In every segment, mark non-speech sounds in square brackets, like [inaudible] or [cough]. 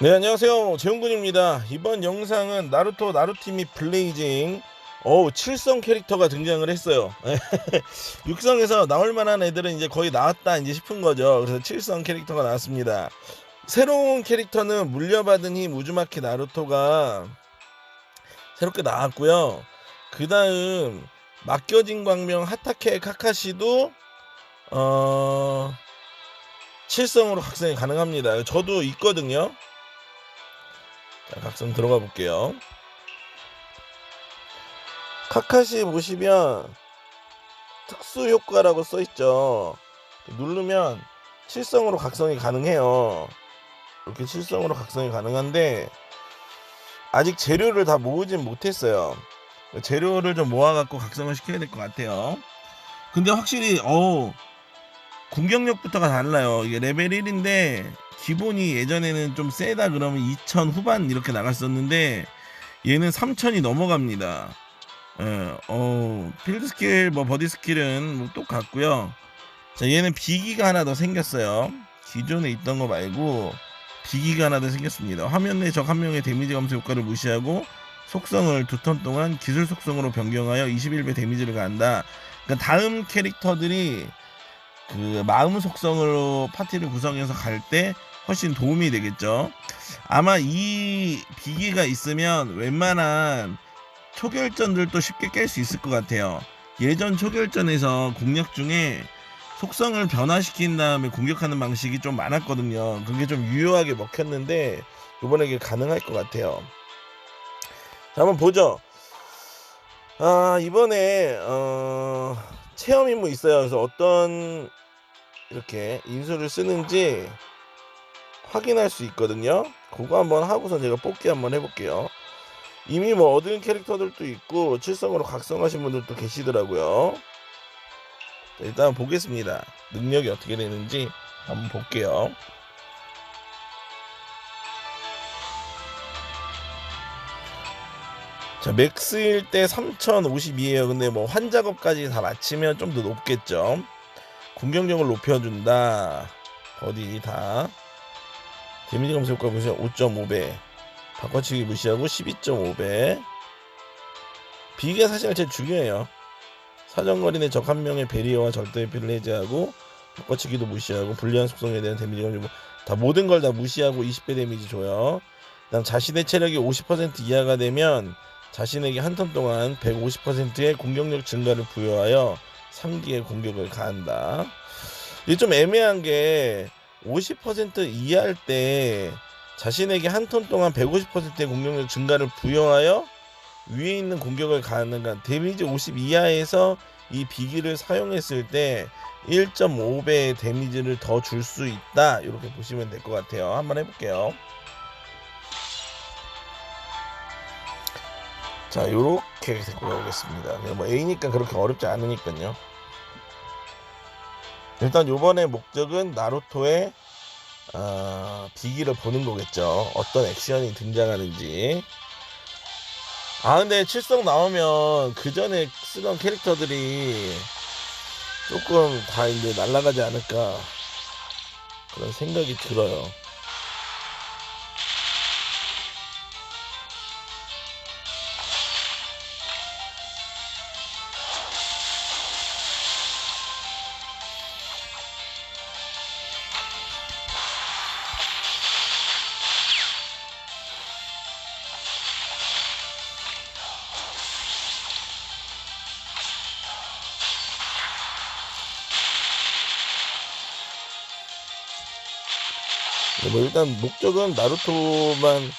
네 안녕하세요. 재훈군입니다. 이번 영상은 나루토 나루티미 블레이징 어우 칠성 캐릭터가 등장을 했어요. [laughs] 육성에서 나올 만한 애들은 이제 거의 나왔다 이제 싶은 거죠. 그래서 칠성 캐릭터가 나왔습니다. 새로운 캐릭터는 물려받은 힘 우즈마키 나루토가 새롭게 나왔고요. 그 다음 맡겨진 광명 하타케 카카시도 어 칠성으로 각성이 가능합니다. 저도 있거든요 자, 각성 들어가 볼게요. 카카시 보시면 특수 효과라고 써 있죠. 누르면 칠성으로 각성이 가능해요. 이렇게 칠성으로 각성이 가능한데 아직 재료를 다 모으진 못했어요. 재료를 좀 모아갖고 각성을 시켜야 될 것 같아요. 근데 확실히 어 공격력부터가 달라요. 이게 레벨 1인데 기본이 예전에는 좀 세다 그러면 2000 후반 이렇게 나갔었는데 얘는 3000이 넘어갑니다. 예, 어, 필드 스킬, 뭐 버디 스킬은 뭐 똑같고요. 자, 얘는 비기가 하나 더 생겼어요. 기존에 있던 거 말고 비기가 하나 더 생겼습니다. 화면 내 적 한 명의 데미지 감소 효과를 무시하고 속성을 두 턴 동안 기술 속성으로 변경하여 21배 데미지를 가한다. 그러니까 다음 캐릭터들이 그 마음 속성으로 파티를 구성해서 갈 때 훨씬 도움이 되겠죠. 아마 이 비기가 있으면 웬만한 초결전들도 쉽게 깰 수 있을 것 같아요. 예전 초결전에서 공략 중에 속성을 변화시킨 다음에 공격하는 방식이 좀 많았거든요. 그게 좀 유효하게 먹혔는데 이번에 이게 가능할 것 같아요. 자, 한번 보죠. 아, 이번에 어, 체험 임무 있어요. 그래서 어떤 이렇게 인수를 쓰는지 확인할 수 있거든요. 그거 한번 하고서 제가 뽑기 한번 해볼게요. 이미 뭐 얻은 캐릭터들도 있고 칠성으로 각성하신 분들도 계시더라고요. 자, 일단 보겠습니다. 능력이 어떻게 되는지 한번 볼게요. 자, 맥스일 때 3052에요. 근데 뭐 환작업까지 다 마치면 좀 더 높겠죠. 공격력을 높여준다. 어디 다. 데미지 감소 효과 무시하 5.5배. 바꿔치기 무시하고 12.5배. 비계 사실 제일 중요해요. 사정거리 내 적 한 명의 베리어와 절대 회피를 해제하고 바꿔치기도 무시하고 불리한 속성에 대한 데미지 감소 다 모든 걸 다 무시하고 20배 데미지 줘요. 그다음 자신의 체력이 50% 이하가 되면 자신에게 한 턴 동안 150%의 공격력 증가를 부여하여 3기의 공격을 가한다. 이게 좀 애매한 게 50% 이하일 때 자신에게 한 턴 동안 150%의 공격력 증가를 부여하여 위에 있는 공격을 간 데미지 50 이하에서 이 비기를 사용했을 때 1.5배의 데미지를 더 줄 수 있다. 이렇게 보시면 될 것 같아요. 한번 해볼게요. 자 요렇게 데리고 가보겠습니다. 뭐 A니까 그렇게 어렵지 않으니까요 일단 요번에 목적은 나루토의 어, 비기를 보는 거겠죠. 어떤 액션이 등장하는지. 아 근데 칠성 나오면 그 전에 쓰던 캐릭터들이 조금 다 이제 날아가지 않을까. 그런 생각이 들어요. 뭐 일단 목적은 나루토만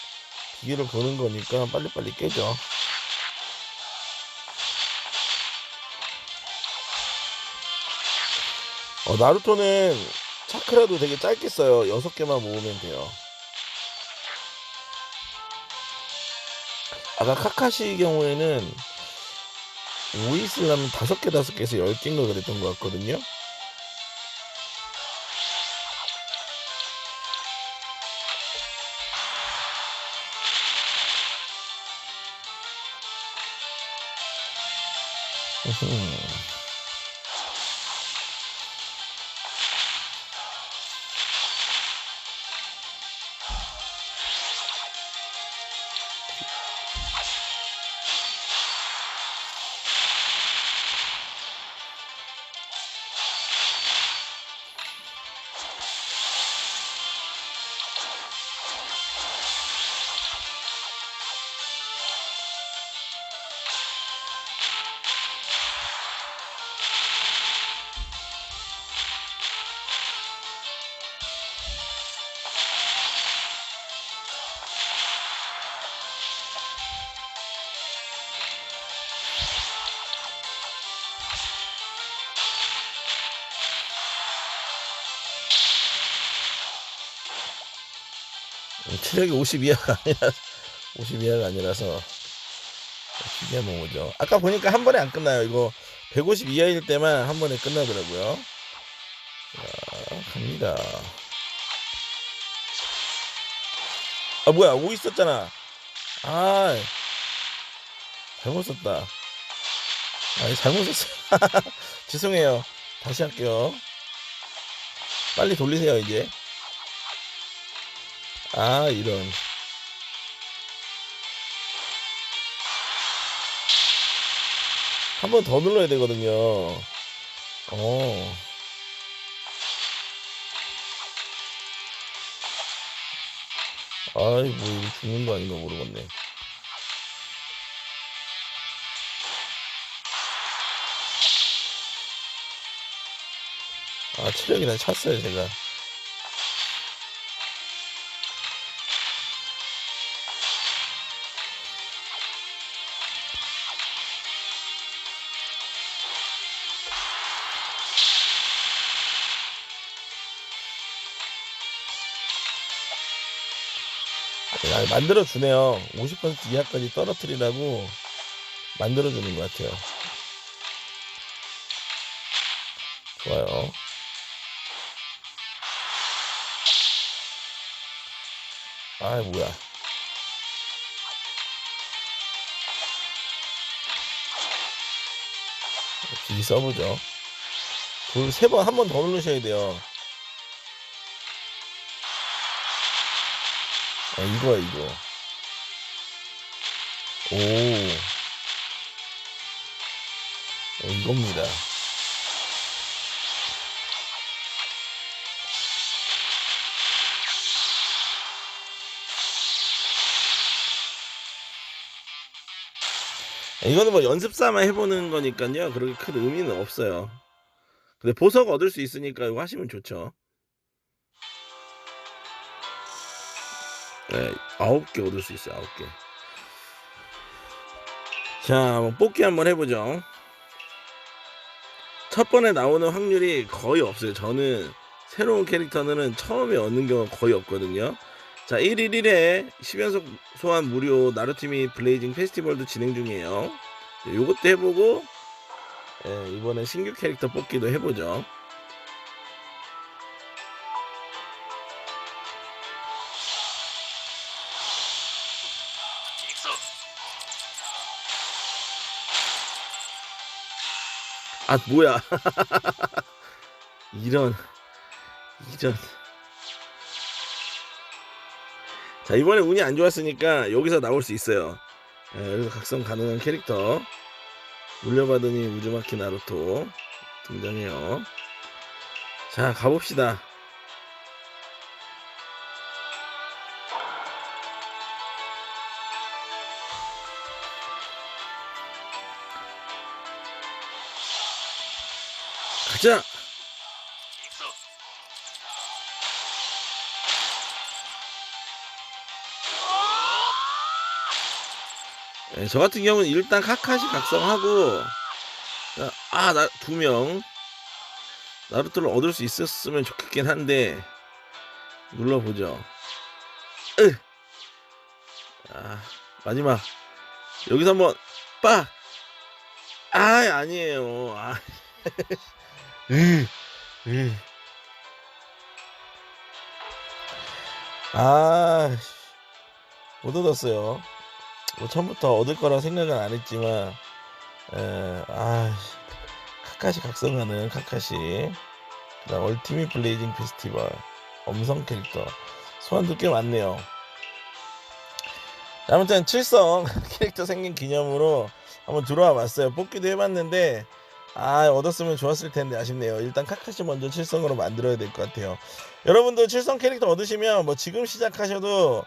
비기를 보는 거니까 빨리빨리 깨죠. 어, 나루토는 차크라도 되게 짧게 써요. 여섯 개만 모으면 돼요. 아까 카카시 경우에는 오이 쓰려면 다섯 개 다섯 개에서 열 개인가 그랬던 것 같거든요. Mm-hmm. 체력이 50 이하가 아니라 [laughs] 50 이하가 아니라서 한번 오죠. 아까 보니까 한 번에 안 끝나요. 이거 150 이하일 때만 한 번에 끝나더라고요. 자, 갑니다. 아 뭐야 5 있었잖아. 아 잘못 썼다. 아 잘못 썼어. [laughs] 죄송해요. 다시 할게요. 빨리 돌리세요 이제. 아 이런. 한 번 더 눌러야 되거든요. 어. 아이 뭐 죽는 거 아닌가 모르겠네. 아 체력이 다 찼어요 제가. 만들어 주네요. 50% 이하까지 떨어뜨리라고 만들어 주는 것 같아요. 좋아요. 아, 뭐야. 길이 써보죠. 둘, 세 번, 한 번 더 누르셔야 돼요. 아, 이거야, 이거. 오. 어, 이겁니다. 이거는 뭐 연습 삼아 해보는 거니까요. 그렇게 큰 의미는 없어요. 근데 보석 얻을 수 있으니까 이거 하시면 좋죠. 네, 아홉 개 얻을 수 있어요. 아홉 개. 자, 한번 뽑기 한번 해보죠. 첫 번에 나오는 확률이 거의 없어요. 저는 새로운 캐릭터는 처음에 얻는 경우가 거의 없거든요. 자, 1일 1회 10연속 소환 무료 나루티미 블레이징 페스티벌도 진행 중이에요. 네, 요것도 해보고, 예, 이번에 신규 캐릭터 뽑기도 해보죠. 아, 뭐야. [laughs] 이런, 이런. 자, 이번에 운이 안 좋았으니까 여기서 나올 수 있어요. 예, 여기서 각성 가능한 캐릭터. 물려받으니 우즈마키 나루토 등장해요. 자, 가봅시다. 가자! 예, 저 같은 경우는 일단 카카시 각성하고 자, 아, 나두명 나루토를 얻을 수 있었으면 좋겠긴 한데 눌러보죠. 으! 아, 마지막 여기서 한번 빠! 아, 아니에요. 아. [laughs] 으, 으. 아, 못 얻었어요. 뭐 처음부터 얻을 거라 생각은 안 했지만, 에, 아, 카카시 각성하는 카카시, 그다음 얼티밋 블레이징 페스티벌, 엄성 캐릭터, 소환도 꽤 많네요. 자, 아무튼 칠성 [laughs] 캐릭터 생긴 기념으로 한번 들어와 봤어요. 뽑기도 해봤는데, 아, 얻었으면 좋았을 텐데 아쉽네요. 일단 카카시 먼저 칠성으로 만들어야 될 것 같아요. 여러분도 칠성 캐릭터 얻으시면 뭐 지금 시작하셔도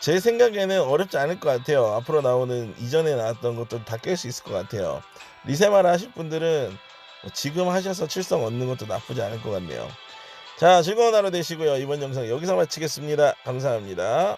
제 생각에는 어렵지 않을 것 같아요. 앞으로 나오는 이전에 나왔던 것도 다 깰 수 있을 것 같아요. 리세마라 하실 분들은 뭐 지금 하셔서 칠성 얻는 것도 나쁘지 않을 것 같네요. 자, 즐거운 하루 되시고요. 이번 영상 여기서 마치겠습니다. 감사합니다.